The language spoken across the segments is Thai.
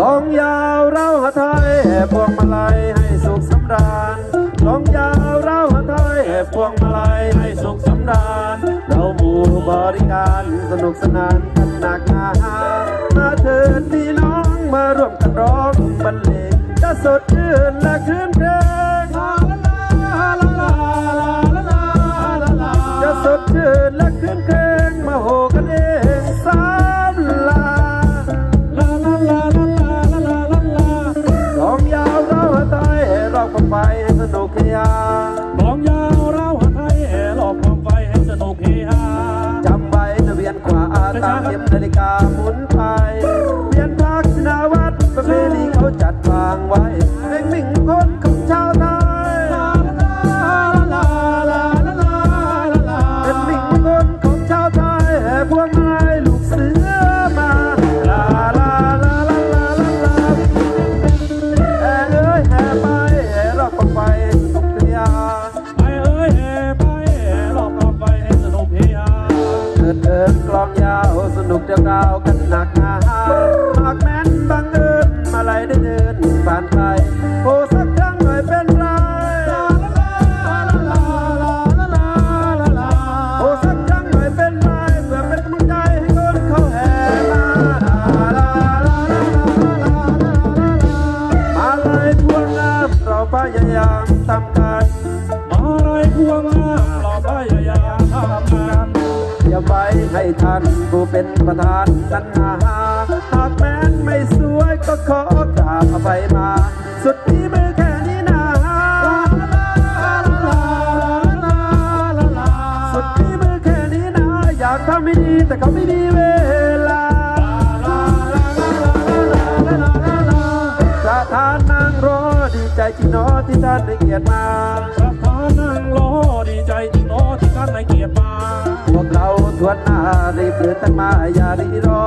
ลองยาวเร่าหาไทยพวงมาลัยให้สุขสำราญลองยาวเร่าหาไทยพวงมาลัยให้สุขสำราญเราหมู่บริการสนุกสนานกันหนักหนามาเถิดพี่น้องมาร่วมกันร้องบรรเลงจะสดชื่น ตามเข็มนาฬิกาหมุนไปเปลี่ยนทักษณาวัดประเพณีเขาจัดวางไว้ เดินเดินกลองยาวสนุกเรื่องราวกันหนักหนาหากแม้นบังเอิญมาไหลได้เดินผ่านไปโอ้สักครั้งหน่อยเป็นไรโอ้สักครั้งหน่อยเป็นไรเพื่อเป็นกำลังใจให้คนเขาแห่มามาเลยพวงงามเราพยายามทำกันมาไรพวงงามเราพยายามทำงาน ไว้ให้ท่านผู้เป็นประธานนั้นนาหากแม้นไม่สวยก็ขอกราบอภัยมา สุดที่มือแค่นี้นาสุดที่มือแค่นี้นะอยากทำไม่ดีแต่เขาไม่มีเวลาประธานนางรอดีใจจริงเนอที่ท่านได้เกียรติมา ดนารีบเดินตันมาอย่ารีรอ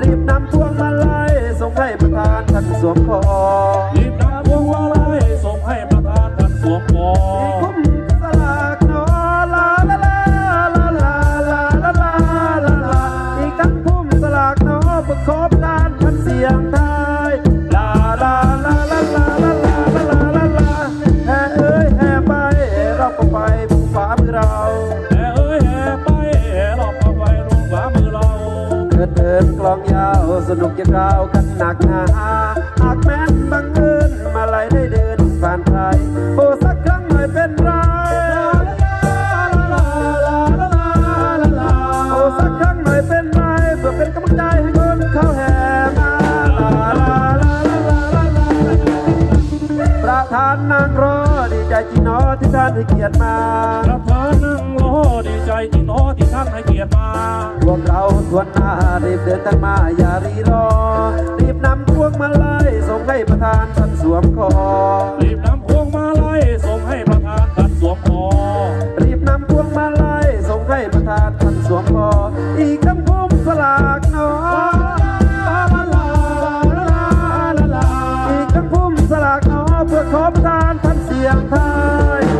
รีบนำพวงมาลัยส่งให้ประธานท่านสวมคอรีบนำพวงมาลัยส่งให้ประธานท่านสวมคอไปผู้ฟ้ามือเรา กลองยาวสนุกยังราวกันหนักหนาหากแม้นบังเอิญมาไหลได้เดินผ่านใครโอ้สักครั้งหน่อยเป็นไรโอ้สักครั้งหน่อยเป็นไรเพื่อเป็นกำลังใจให้คนเขาแห่มาประธานนางรอดีใจจริงเนอที่ท่านให้เกียรติมาประธานนั่งรอดีใจจริงเนาะที่ท่านให้เกียรติมาพวกเรา วนหน้ารีบเดินทางมาอย่ารีรอ รีบนำพวงมาลัยส่งให้ประธานท่านสวมคอ รีบนำพวงมาลัยส่งให้ประธานท่านสวมคอ รีบนำพวงมาลัยส่งให้ประธานท่านสวมคอ อีกทั้งพุ่มสลากหนออีกทั้งพุ่มสลากหนอเพื่อขอประธานท่านเสียงไทยลา